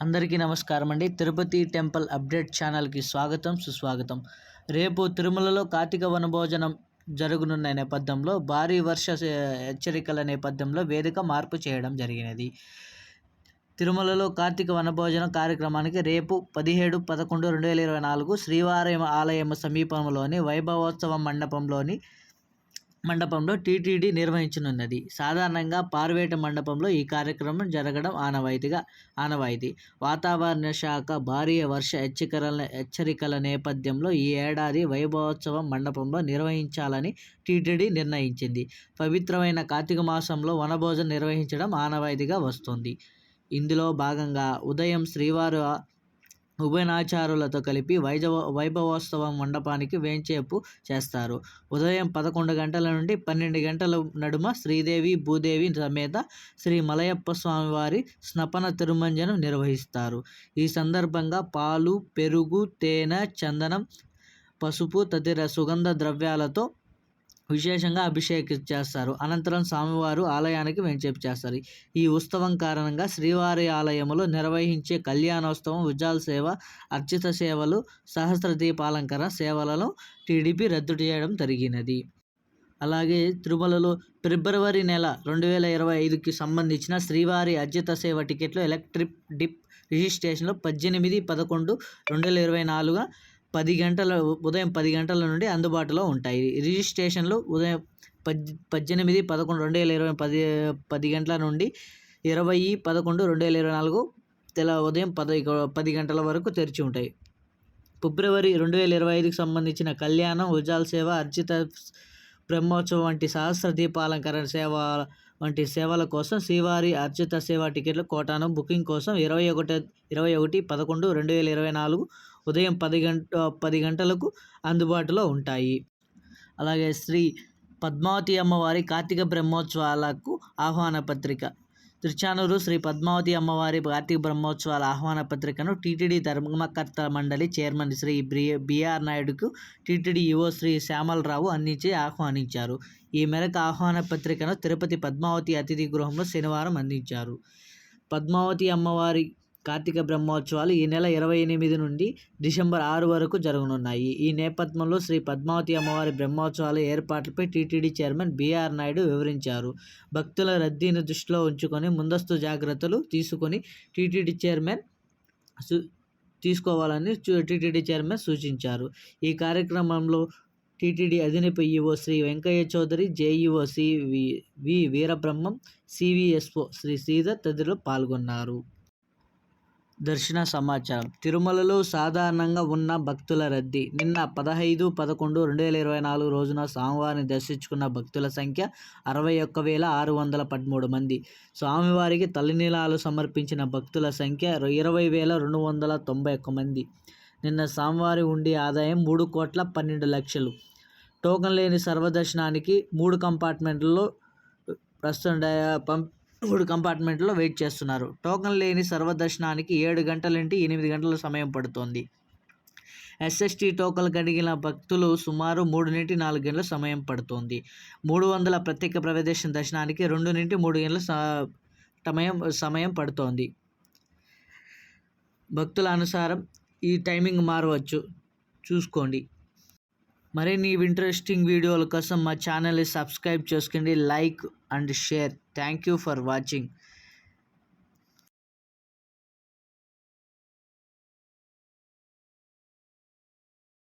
అందరికీ నమస్కారం అండి తిరుపతి టెంపుల్ అప్డేట్ ఛానల్కి స్వాగతం సుస్వాగతం. రేపు తిరుమలలో కార్తీక వనభోజనం జరుగునున్న నేపథ్యంలో భారీ వర్ష హెచ్చరికల నేపథ్యంలో వేదిక మార్పు చేయడం జరిగినది. తిరుమలలో కార్తీక వనభోజనం కార్యక్రమానికి రేపు పదిహేడు పదకొండు రెండు వేల ఇరవై నాలుగు శ్రీవారి ఆలయం సమీపంలోని వైభవోత్సవ మండపంలోని మండపంలో టీటీడీ నిర్వహించనున్నది. సాధారణంగా పార్వేట మండపంలో ఈ కార్యక్రమం జరగడం ఆనవాయితీగా ఆనవాయితీ. వాతావరణ శాఖ భారీ వర్ష హెచ్చరికల హెచ్చరికల నేపథ్యంలో ఈ ఏడాది వైభవోత్సవం మండపంలో నిర్వహించాలని టీటీడీ నిర్ణయించింది. పవిత్రమైన కార్తీక మాసంలో వనభోజనం నిర్వహించడం ఆనవాయితీగా వస్తుంది. ఇందులో భాగంగా ఉదయం శ్రీవారు ఉభయనాచారులతో కలిపి వైజవ వైభవోత్సవం మండపానికి వేంచేపు చేస్తారు. ఉదయం పదకొండు గంటల నుండి పన్నెండు గంటల నడుమ శ్రీదేవి భూదేవి సమేత శ్రీ మలయప్ప స్వామివారి స్నపన తిరుమంజనం నిర్వహిస్తారు. ఈ సందర్భంగా పాలు పెరుగు తేనె చందనం పసుపు తదితర సుగంధ ద్రవ్యాలతో విశేషంగా అభిషేకం చేస్తారు అనంతరం స్వామివారు ఆలయానికి వెంచేపు చేస్తారు. ఈ ఉత్సవం కారణంగా శ్రీవారి ఆలయంలో నిర్వహించే కళ్యాణోత్సవం ఉజ్జాల సేవ అర్చిత సేవలు సహస్ర దీపాలంకరణ సేవలను టీడీపీ రద్దు చేయడం జరిగినది. అలాగే తిరుమలలో ఫిబ్రవరి నెల రెండు వేల ఇరవై ఐదుకి సంబంధించిన శ్రీవారి అర్జిత సేవ టికెట్లు ఎలక్ట్రిక్ డిప్ రిజిస్ట్రేషన్లో పద్దెనిమిది పదకొండు రెండు వేల ఇరవై నాలుగు పది గంటల ఉదయం పది గంటల నుండి అందుబాటులో ఉంటాయి. రిజిస్ట్రేషన్లు ఉదయం పద్ పద్దెనిమిది పదకొండు రెండు వేల ఇరవై పది పది గంటల నుండి ఇరవై పదకొండు రెండు వేల ఇరవై నాలుగు తెల ఉదయం పది పది గంటల వరకు తెరిచి ఉంటాయి. ఫిబ్రవరి రెండు వేల ఇరవై ఐదుకి సంబంధించిన కళ్యాణం ఉజాల్ సేవ అర్జిత బ్రహ్మోత్సవం వంటి సహస్ర దీపాలంకరణ సేవ వంటి సేవల కోసం శ్రీవారి అర్చిత సేవ టికెట్ల కోటాను బుకింగ్ కోసం ఇరవై ఒకటి ఇరవై ఒకటి పదకొండు రెండు వేల ఇరవై నాలుగు ఉదయం పది గంట పది గంటలకు అందుబాటులో ఉంటాయి. అలాగే శ్రీ పద్మావతి అమ్మవారి కార్తీక బ్రహ్మోత్సవాలకు ఆహ్వాన పత్రిక. తిరుచానూరు శ్రీ పద్మావతి అమ్మవారి కార్తీక బ్రహ్మోత్సవాల ఆహ్వాన పత్రికను టీటీడీ ధర్మకర్త మండలి చైర్మన్ శ్రీ బిఆర్ నాయుడుకు టీటీడీ ఈవో శ్రీ శ్యామలరావు అందించి ఆహ్వానించారు. ఈ మేరకు ఆహ్వాన పత్రికను తిరుపతి పద్మావతి అతిథి గృహంలో శనివారం అందించారు. పద్మావతి అమ్మవారి కార్తీక బ్రహ్మోత్సవాలు ఈ నెల ఇరవై ఎనిమిది నుండి డిసెంబర్ ఆరు వరకు జరగనున్నాయి. ఈ నేపథ్యంలో శ్రీ పద్మావతి అమ్మవారి బ్రహ్మోత్సవాల ఏర్పాట్లపై టీటీడీ చైర్మన్ బీఆర్ నాయుడు వివరించారు. భక్తుల రద్దీని దృష్టిలో ఉంచుకొని ముందస్తు జాగ్రత్తలు తీసుకొని టీటీడీ చైర్మన్ సు తీసుకోవాలని టీటీడీ చైర్మన్ సూచించారు. ఈ కార్యక్రమంలో TTD అధినపు EO Shri Venkaiah Chowdary JEO C V Veerabrahmam CVSO Shri Sridhar తదితరులు పాల్గొన్నారు. దర్శన సమాచారం. తిరుమలలో సాధారణంగా ఉన్న భక్తుల రద్దీ. నిన్న పదహైదు పదకొండు రెండు వేల ఇరవై నాలుగు రోజున స్వామివారిని దర్శించుకున్న భక్తుల సంఖ్య అరవై ఒక్క వేల ఆరు వందల పదమూడు మంది. స్వామివారికి తల్లినీలాలు సమర్పించిన భక్తుల సంఖ్య ఇరవై వేల రెండు వందల తొంభై ఒక్క మంది. నిన్న స్వామివారి ఉండి ఆదాయం మూడు కోట్ల పన్నెండు లక్షలు. టోకన్ లేని సర్వదర్శనానికి మూడు కంపార్ట్మెంట్లలో ప్రస్తుతం పంప్ మూడు కంపార్ట్మెంట్లో వెయిట్ చేస్తున్నారు. టోకన్ లేని సర్వదర్శనానికి ఏడు గంటల నుండి ఎనిమిది గంటల సమయం పడుతోంది. ఎస్ఎస్టీ టోకన్లు కలిగిన భక్తులు సుమారు మూడు నుండి నాలుగు గంటల సమయం పడుతోంది. మూడు వందల ప్రత్యేక ప్రవేశం దర్శనానికి రెండు నుండి మూడు గంటల సమయం సమయం పడుతోంది. భక్తుల అనుసారం ఈ టైమింగ్ మారవచ్చు. చూసుకోండి. మరిన్ని ఇంట్రెస్టింగ్ వీడియోల కోసం మా ఛానల్ని సబ్స్క్రైబ్ చేసుకోండి. Like and share. Thank you for watching.